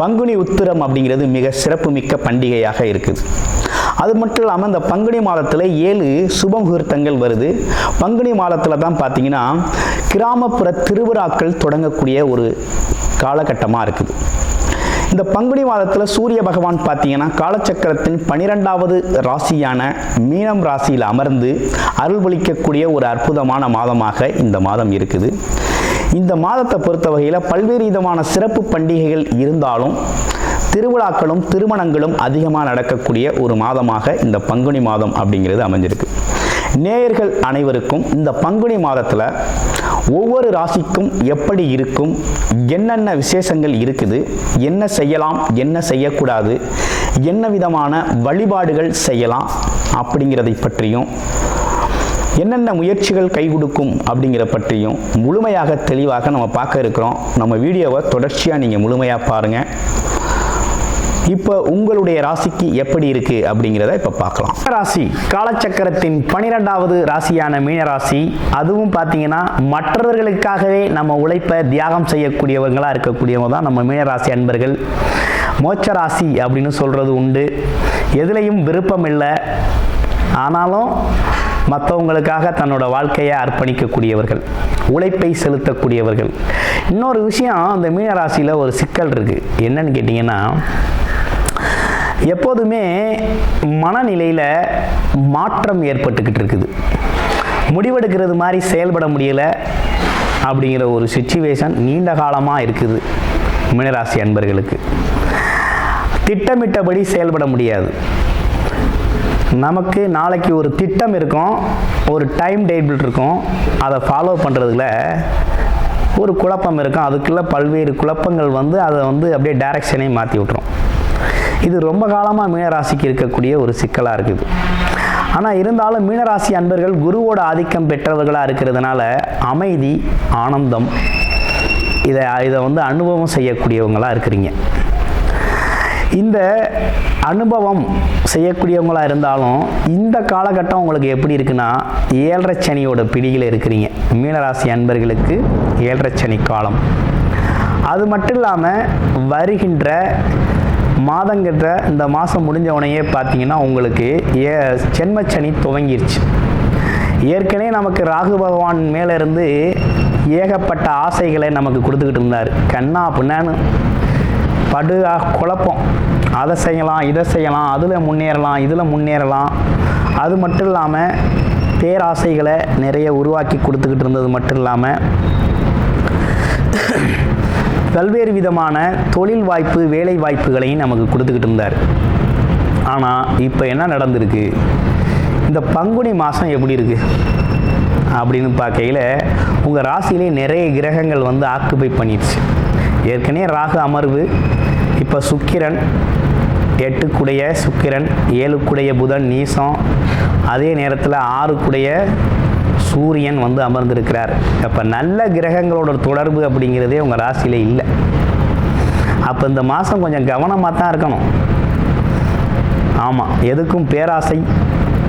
பங்குனி உத்திரம் அப்படிங்கிறது மிக சிறப்புமிக்க பண்டிகையாக இருக்குது. அது மட்டும் இல்லாமல் இந்த பங்குனி மாதத்தில் ஏழு சுப முகூர்த்தங்கள் வருது. பங்குனி மாதத்தில் தான் பார்த்தீங்கன்னா கிராமப்புற திருவிழாக்கள் தொடங்கக்கூடிய ஒரு காலகட்டமாக இருக்குது. இந்த பங்குனி மாதத்தில் சூரிய பகவான் பார்த்தீங்கன்னா காலச்சக்கரத்தின் பனிரெண்டாவது ராசியான மீனம் ராசியில் அமர்ந்து அருள்பளிக்கக்கூடிய ஒரு அற்புதமான மாதமாக இந்த மாதம் இருக்குது. இந்த மாதத்தை பொறுத்த வகையில் பல்வேறு விதமான சிறப்பு பண்டிகைகள் இருந்தாலும் திருவிழாக்களும் திருமணங்களும் அதிகமாக நடக்கக்கூடிய ஒரு மாதமாக இந்த பங்குனி மாதம் அப்படிங்கிறது அமைஞ்சிருக்கு. நேயர்கள் அனைவருக்கும் இந்த பங்குனி மாதத்தில் ஒவ்வொரு ராசிக்கும் எப்படி இருக்கும் என்னென்ன விசேஷங்கள் இருக்குது என்ன செய்யலாம் என்ன செய்யக்கூடாது என்ன விதமான வழிபாடுகள் செய்யலாம் அப்படிங்கிறதை பற்றியும் என்னென்ன முயற்சிகள் கை கொடுக்கும் அப்படிங்கிற பற்றியும் முழுமையாக தெளிவாக நம்ம பார்க்க இருக்கிறோம். நம்ம வீடியோவை தொடர்ச்சியாக நீங்கள் முழுமையாக பாருங்கள் இப்போ உங்களுடைய ராசிக்கு எப்படி இருக்கு அப்படிங்கிறத இப்போ பார்க்கலாம். ராசி காலச்சக்கரத்தின் பனிரெண்டாவது ராசியான மீனராசி அதுவும் பார்த்தீங்கன்னா மற்றவர்களுக்காகவே நம்ம உழைப்பை தியாகம் செய்யக்கூடியவங்களாக இருக்கக்கூடியவங்க தான் நம்ம மீனராசி அன்பர்கள். மோட்ச ராசி அப்படின்னு சொல்கிறது உண்டு. எதுலேயும் விருப்பம் இல்லை ஆனாலும் மற்றவங்களுக்காக தன்னோட வாழ்க்கையை அர்ப்பணிக்கக்கூடியவர்கள் உழைப்பை செலுத்தக்கூடியவர்கள். இன்னொரு விஷயம் அந்த மீனராசியில் ஒரு சிக்கல் இருக்குது என்னன்னு கேட்டிங்கன்னா எப்போதுமே மனநிலையில் மாற்றம் ஏற்பட்டுக்கிட்டு இருக்குது. முடிவெடுக்கிறது மாதிரி செயல்பட முடியலை அப்படிங்கிற ஒரு சுச்சுவேஷன் நீண்ட காலமாக இருக்குது மீனராசி அன்பர்களுக்கு. திட்டமிட்டபடி செயல்பட முடியாது. நமக்கு நாளைக்கு ஒரு திட்டம் இருக்கும் ஒரு டைம் டேபிள் இருக்கும். அதை ஃபாலோ பண்ணுறதுல ஒரு குழப்பம் இருக்கும். அதுக்குள்ளே பல்வேறு குழப்பங்கள் வந்து அதை வந்து அப்படியே டைரக்ஷனே மாற்றி விட்ரும் இது ரொம்ப காலமாக மீனராசிக்கு இருக்கக்கூடிய ஒரு சிக்கலாக இருக்குது. ஆனால் இருந்தாலும் மீனராசி அன்பர்கள் குருவோட ஆதிக்கம் பெற்றவர்களாக இருக்கிறதுனால அமைதி ஆனந்தம் இதை இதை வந்து அனுபவம் செய்யக்கூடியவங்களாக இருக்கிறீங்க. இந்த அனுபவம் செய்யக்கூடியவங்களாக இருந்தாலும் இந்த காலகட்டம் உங்களுக்கு எப்படி இருக்குன்னா ஏழரை சனியோட பிடியில் இருக்கிறீங்க. மீனராசி அன்பர்களுக்கு ஏழரை சனி காலம். அது மட்டும் இல்லாமல் வருகின்ற மாதங்கிட்ட இந்த மாதம் முடிஞ்ச உடனே பார்த்தீங்கன்னா உங்களுக்கு ஏ சென்மச்சனி துவங்கிருச்சு. ஏற்கனவே நமக்கு ராகு பகவான் மேலே இருந்து ஏகப்பட்ட ஆசைகளை நமக்கு கொடுத்துக்கிட்டு இருந்தார். கண்ணா பின்னான்னு படு குழப்பம். அதை செய்யலாம் இதை செய்யலாம் அதில் முன்னேறலாம் இதில் முன்னேறலாம். அது மட்டும் இல்லாமல் பேராசைகளை நிறைய உருவாக்கி கொடுத்துக்கிட்டு இருந்தது மட்டும் இல்லாமல் பல்வேறு விதமான தொழில் வாய்ப்பு வேலை வாய்ப்புகளையும் நமக்கு கொடுத்துக்கிட்டு இருந்தார். ஆனால் இப்போ என்ன நடந்திருக்கு? இந்த பங்குனி மாதம் எப்படி இருக்குது அப்படின்னு பார்க்கையில் உங்கள் ராசியிலே நிறைய கிரகங்கள் வந்து ஆக்குபை பண்ணிடுச்சு. ஏற்கனவே ராகு அமர்வு. இப்போ சுக்கிரன் எட்டுக்குடைய சுக்கிரன் ஏழுக்குடைய புதன் நீசம். அதே நேரத்தில் ஆறுக்குடைய சூரியன் வந்து அமர்ந்திருக்கிறார். அப்போ நல்ல கிரகங்களோட தொடர்பு அப்படிங்கிறதே உங்கள் ராசியில் இல்லை. அப்போ இந்த மாதம் கொஞ்சம் கவனமாக தான் இருக்கணும். ஆமாம் எதுக்கும் பேராசை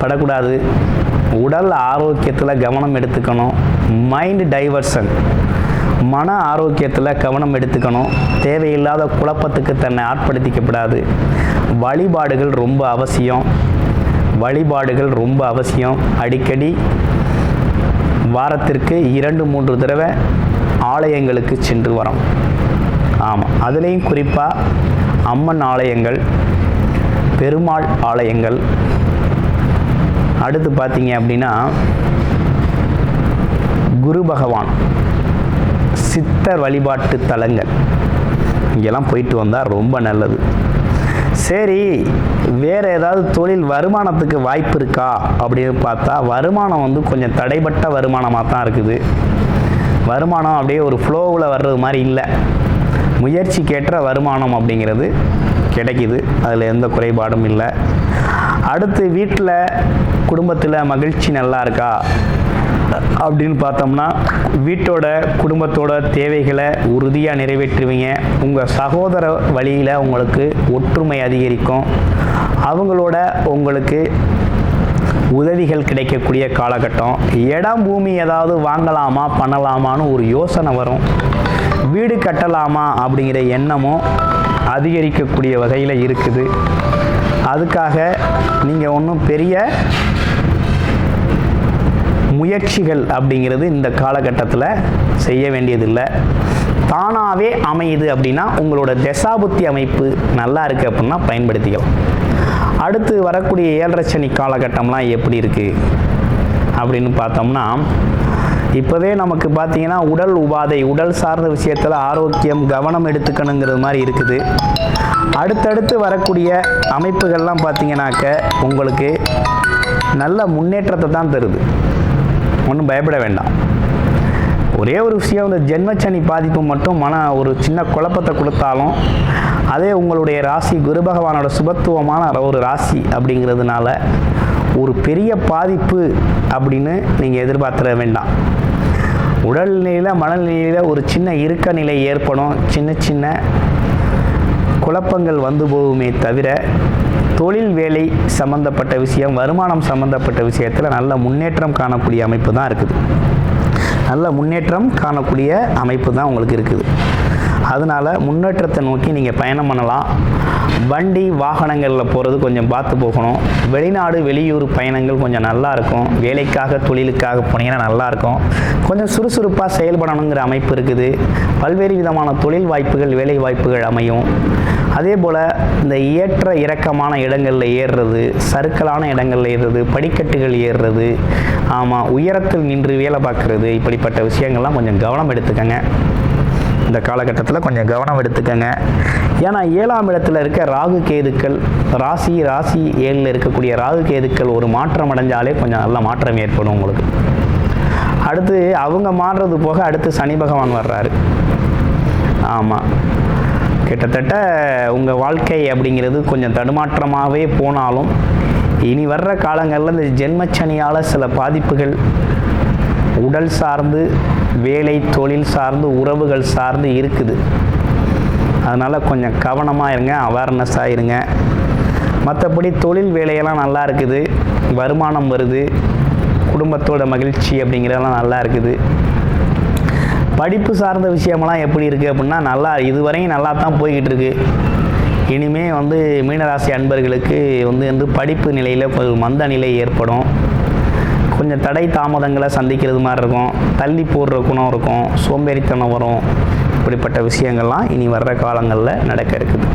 படக்கூடாது. உடல் ஆரோக்கியத்தில் கவனம் எடுத்துக்கணும். மைண்ட் டைவர்ஷன் மன ஆரோக்கியத்தில் கவனம் எடுத்துக்கணும். தேவையில்லாத குழப்பத்துக்கு தன்னை ஆட்படுத்திக்கப்படாது. வழிபாடுகள் ரொம்ப அவசியம். வழிபாடுகள் ரொம்ப அவசியம். அடிக்கடி வாரத்திற்கு இரண்டு மூன்று தடவை ஆலயங்களுக்கு சென்று வரோம். ஆமாம் அதுலேயும் குறிப்பாக அம்மன் ஆலயங்கள் பெருமாள் ஆலயங்கள். அடுத்து பார்த்தீங்க அப்படின்னா குரு பகவான். சித்தர் வழிபாட்டு தலங்கள். இங்கெல்லாம் போயிட்டு வந்தால் ரொம்ப நல்லது. சரி வேறு ஏதாவது தொழில் வருமானத்துக்கு வாய்ப்பு இருக்கா? அப்படின்னு பார்த்தா வருமானம் வந்து கொஞ்சம் தடைப்பட்ட வருமானமாக தான் இருக்குது. வருமானம் அப்படியே ஒரு ஃப்ளோவில் வர்றது மாதிரி இல்லை. முயற்சிக்கேற்ற வருமானம் அப்படிங்கிறது கிடைக்குது. அதில் எந்த குறைபாடும் இல்லை. அடுத்து வீட்டில் குடும்பத்தில் மகிழ்ச்சி நல்லா இருக்கா? அப்படின்னு பார்த்தோம்னா வீட்டோட குடும்பத்தோட தேவைகளை உறுதியாக நிறைவேற்றுவீங்க. உங்கள் சகோதர வழியில் உங்களுக்கு ஒற்றுமை அதிகரிக்கும். அவங்களோட உங்களுக்கு உதவிகள் கிடைக்கக்கூடிய காலகட்டம். இடம் பூமி ஏதாவது வாங்கலாமா பண்ணலாமான்னு ஒரு யோசனை வரும். வீடு கட்டலாமா அப்படிங்கிற எண்ணமும் அதிகரிக்கக்கூடிய வகையில் இருக்குது. அதுக்காக நீங்கள் ஒன்றும் பெரிய முயற்சிகள் அப்படிங்கிறது இந்த காலகட்டத்தில் செய்ய வேண்டியதில்லை. தானாகவே அமையுது அப்படின்னா உங்களோட தசாபுத்தி அமைப்பு நல்லா இருக்குது அப்படின்னா பயன்படுத்திக்கலாம். அடுத்து வரக்கூடிய ஏழரை சனி காலகட்டம்லாம் எப்படி இருக்குது அப்படின்னு பார்த்தோம்னா இப்போவே நமக்கு பார்த்தீங்கன்னா உடல் உபாதை உடல் சார்ந்த விஷயத்தில் ஆரோக்கியம் கவனம் எடுத்துக்கணுங்கிறது மாதிரி இருக்குது. அடுத்தடுத்து வரக்கூடிய அமைப்புகள்லாம் பார்த்தீங்கன்னாக்க உங்களுக்கு நல்ல முன்னேற்றத்தை தான் தருது. ஒன்றும் பயப்பட வேண்டாம். ஒரே ஒரு விஷயம் இந்த ஜென்மச்சனி பாதிப்பு மட்டும் மன ஒரு சின்ன குழப்பத்தை கொடுத்தாலும் அதே உங்களுடைய ராசி குரு பகவானோட சுபத்துவமான ஒரு ராசி அப்படிங்கிறதுனால ஒரு பெரிய பாதிப்பு அப்படின்னு நீங்கள் எதிர்பார்த்துட வேண்டாம். உடல்நிலையில் மனநிலையில் ஒரு சின்ன இறுக்க நிலை ஏற்படும். சின்ன சின்ன குழப்பங்கள் வந்து போகுமே தவிர தொழில் வேலை சம்பந்தப்பட்ட விஷயம் வருமானம் சம்பந்தப்பட்ட விஷயத்தில் நல்ல முன்னேற்றம் காணக்கூடிய அமைப்பு தான் இருக்குது. நல்ல முன்னேற்றம் காணக்கூடிய அமைப்பு தான் உங்களுக்கு இருக்குது. அதனால் முன்னேற்றத்தை நோக்கி நீங்கள் பயணம் பண்ணலாம். வண்டி வாகனங்களில் போகிறது கொஞ்சம் பார்த்து போகணும். வெளிநாடு வெளியூர் பயணங்கள் கொஞ்சம் நல்லா இருக்கும். வேலைக்காக தொழிலுக்காக போனீங்கன்னா நல்லாயிருக்கும் கொஞ்சம் சுறுசுறுப்பாக செயல்படணுங்கிற அமைப்பு இருக்குது. பல்வேறு விதமான தொழில் வாய்ப்புகள் வேலை வாய்ப்புகள் அமையும். அதே போல் இந்த ஏற்ற இறக்கமான இடங்களில் ஏறுறது சறுக்கலான இடங்களில் ஏறுறது படிக்கட்டுகள் ஏறுறது ஆமாம் உயரத்தில் நின்று வேலை பார்க்குறது இப்படிப்பட்ட விஷயங்கள்லாம் கொஞ்சம் கவனம் எடுத்துக்கங்க. இந்த காலகட்டத்தில் கொஞ்சம் கவனம் எடுத்துக்கங்க. ஏன்னா ஏழாம் இடத்துல இருக்க ராகு கேதுக்கள் ராசி ராசி ஏழில் இருக்கக்கூடிய ராகு கேதுக்கள் ஒரு மாற்றம் அடைஞ்சாலே கொஞ்சம் நல்ல மாற்றம் ஏற்படும் உங்களுக்கு. அடுத்து அவங்க மாறுறது போக அடுத்து சனி பகவான் வர்றாரு. ஆமாம் கிட்டத்தட்ட உங்கள் வாழ்க்கை அப்படிங்கிறது கொஞ்சம் தடுமாற்றமாகவே போனாலும் இனி வர்ற காலங்களில் இந்த ஜென்மச்சனியால் சில பாதிப்புகள் உடல் சார்ந்து வேலை தொழில் சார்ந்து உறவுகள் சார்ந்து இருக்குது. அதனால் கொஞ்சம் கவனமாக இருங்க அவேர்னஸாக இருங்க. மற்றபடி தொழில் வேலையெல்லாம் நல்லா இருக்குது. வருமானம் வருது. குடும்பத்தோட மகிழ்ச்சி அப்படிங்கிறதெல்லாம் நல்லா இருக்குது. படிப்பு சார்ந்த விஷயமெல்லாம் எப்படி இருக்குது அப்படின்னா நல்லா இதுவரையும் நல்லா தான் போய்கிட்டு இருக்கு. இனிமே வந்து மீனராசி அன்பர்களுக்கு வந்து வந்து படிப்பு நிலையில் மந்த நிலை ஏற்படும். கொஞ்சம் தடை தாமதங்களை சந்திக்கிறது மாதிரி இருக்கும். தள்ளி போடுற குணம் இருக்கும். சோம்பேறித்தனம் வரும். இப்படிப்பட்ட விஷயங்கள்லாம் இனி வர்ற காலங்களில் நடக்க இருக்குது.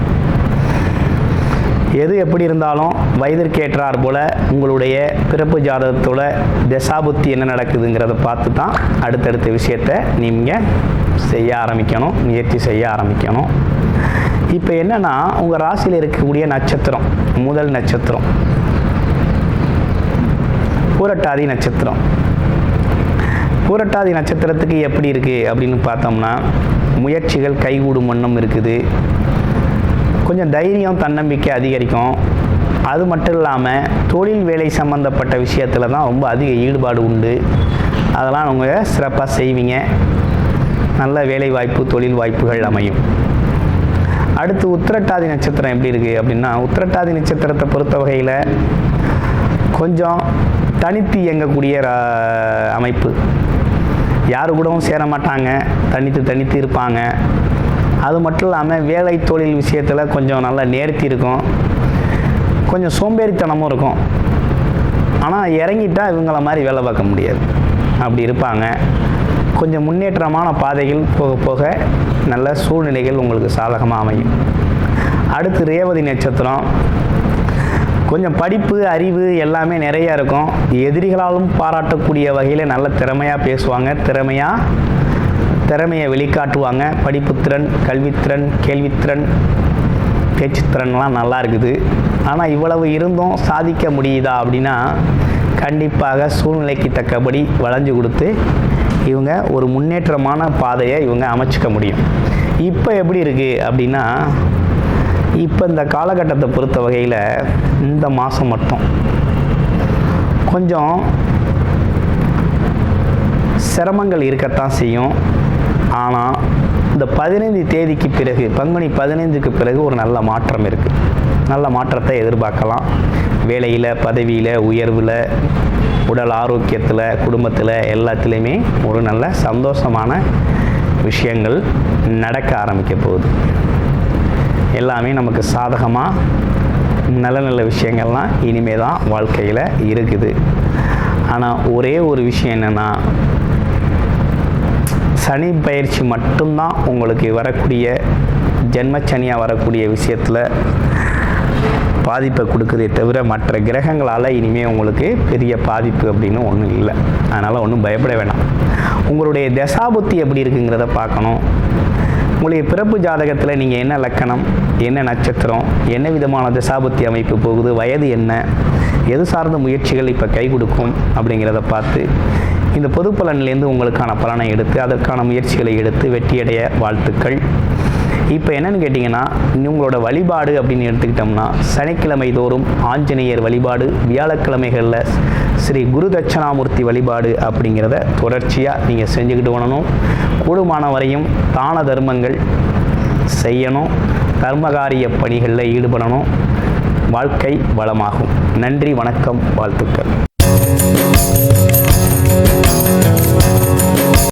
எது எப்படி இருந்தாலும் வயதிற்கேற்றார் போல் உங்களுடைய பிறப்பு ஜாதகத்தோட தசாபுத்தி என்ன நடக்குதுங்கிறத பார்த்து தான் அடுத்தடுத்த விஷயத்தை நீங்கள் செய்ய ஆரம்பிக்கணும் முயற்சி செய்ய ஆரம்பிக்கணும். இப்போ என்னென்னா உங்கள் ராசியில் இருக்கக்கூடிய நட்சத்திரம் முதல் நட்சத்திரம். பூரட்டாதி நட்சத்திரம். பூரட்டாதி நட்சத்திரத்துக்கு எப்படி இருக்குது அப்படின்னு பார்த்தோம்னா முயற்சிகள் கைகூடும் வண்ணம் இருக்குது. கொஞ்சம் தைரியம் தன்னம்பிக்கை அதிகரிக்கும். அது மட்டும் இல்லாமல் தொழில் வேலை சம்மந்தப்பட்ட விஷயத்தில் தான் ரொம்ப அதிக ஈடுபாடு உண்டு. அதெல்லாம் உங்கள் சிறப்பாக செய்வீங்க. நல்ல வேலை வாய்ப்பு தொழில் வாய்ப்புகள் அமையும். அடுத்து உத்திரட்டாதி நட்சத்திரம் எப்படி இருக்குது அப்படின்னா உத்திரட்டாதி நட்சத்திரத்தை பொறுத்த வகையில் கொஞ்சம் தனித்து இயங்கக்கூடிய அமைப்பு. யாரு கூடவும் சேர மாட்டாங்க. தனித்து தனித்து இருப்பாங்க. அது மட்டும் இல்லாமல் வேலை தொழில் விஷயத்தில் கொஞ்சம் நல்லா நேர்த்தி இருக்கும். கொஞ்சம் சோம்பேறித்தனமும் இருக்கும். ஆனால் இறங்கிட்டால் இவங்கள மாதிரி வேலை பார்க்க முடியாது. அப்படி இருப்பாங்க. கொஞ்சம் முன்னேற்றமான பாதைகள் போக போக நல்ல சூழ்நிலைகள் உங்களுக்கு சாதகமாக அமையும். அடுத்து ரேவதி நட்சத்திரம். கொஞ்சம் படிப்பு அறிவு எல்லாமே நிறைய இருக்கும். எதிரிகளாலும் பாராட்டக்கூடிய வகையில் நல்ல திறமையாக பேசுவாங்க. திறமையாக திறமையை வெளிக்காட்டுவாங்க. படிப்புத்திறன் கல்வித்திறன் கேள்வித்திறன் பேச்சுத்திறன்லாம் நல்லா இருக்குது. ஆனால் இவ்வளவு இருந்தும் சாதிக்க முடியுதா அப்படின்னா கண்டிப்பாக சூழ்நிலைக்கு தக்கபடி வளைஞ்சு கொடுத்து இவங்க ஒரு முன்னேற்றமான பாதையை இவங்க அமைச்சிக்க முடியும். இப்போ எப்படி இருக்குது அப்படின்னா இப்போ இந்த காலகட்டத்தை பொறுத்த வகையில் இந்த மாதம் மட்டும். கொஞ்சம் சிரமங்கள் இருக்கத்தான் செய்யும். ஆனால் இந்த பதினைந்து தேதிக்கு பிறகு பங்குனி பதினைந்துக்கு பிறகு ஒரு நல்ல மாற்றம் இருக்குது நல்ல மாற்றத்தை எதிர்பார்க்கலாம். வேலையில் பதவியில் உயர்வில் உடல் ஆரோக்கியத்தில் குடும்பத்தில் எல்லாத்துலேயுமே ஒரு நல்ல சந்தோஷமான விஷயங்கள் நடக்க ஆரம்பிக்க போகுது. எல்லாமே நமக்கு சாதகமாக நல்ல நல்ல விஷயங்கள்லாம் இனிமே தான் வாழ்க்கையில் இருக்குது. ஆனால் ஒரே ஒரு விஷயம் என்னென்னா சனி பயிற்சி மட்டும்தான் உங்களுக்கு வரக்கூடிய ஜென்மச்சனியாக வரக்கூடிய விஷயத்தில் பாதிப்பை கொடுக்குதே தவிர மற்ற கிரகங்களால் இனிமேல் உங்களுக்கு பெரிய பாதிப்பு அப்படின்னு ஒன்றும் இல்லை. அதனால் ஒன்றும் பயப்பட வேணாம். உங்களுடைய தசாபுத்தி எப்படி இருக்குங்கிறத பார்க்கணும். உங்களுடைய பிறப்பு ஜாதகத்தில் நீங்கள் என்ன லக்கணம் என்ன நட்சத்திரம் என்ன விதமான திசாபுத்தி அமைப்பு போகுது வயது என்ன எது சார்ந்த முயற்சிகள் இப்போ கை கொடுக்கும் அப்படிங்கிறத பார்த்து இந்த பொது பலன்லேருந்து உங்களுக்கான பலனை எடுத்து அதற்கான முயற்சிகளை எடுத்து வெற்றியடைய வாழ்த்துக்கள். இப்போ என்னென்னு கேட்டிங்கன்னா உங்களோட வழிபாடு அப்படின்னு எடுத்துக்கிட்டோம்னா சனிக்கிழமை தோறும் ஆஞ்சநேயர் வழிபாடு வியாழக்கிழமைகளில் ஸ்ரீ குரு தட்சணாமூர்த்தி வழிபாடு அப்படிங்கிறத தொடர்ச்சியாக நீங்கள் செஞ்சுக்கிட்டு வரணும். கூடுமான வரையும் தான தர்மங்கள் செய்யணும். தர்மகாரிய பணிகளில் ஈடுபடணும். வாழ்க்கை வளமாகும். நன்றி வணக்கம் வாழ்த்துக்கள்.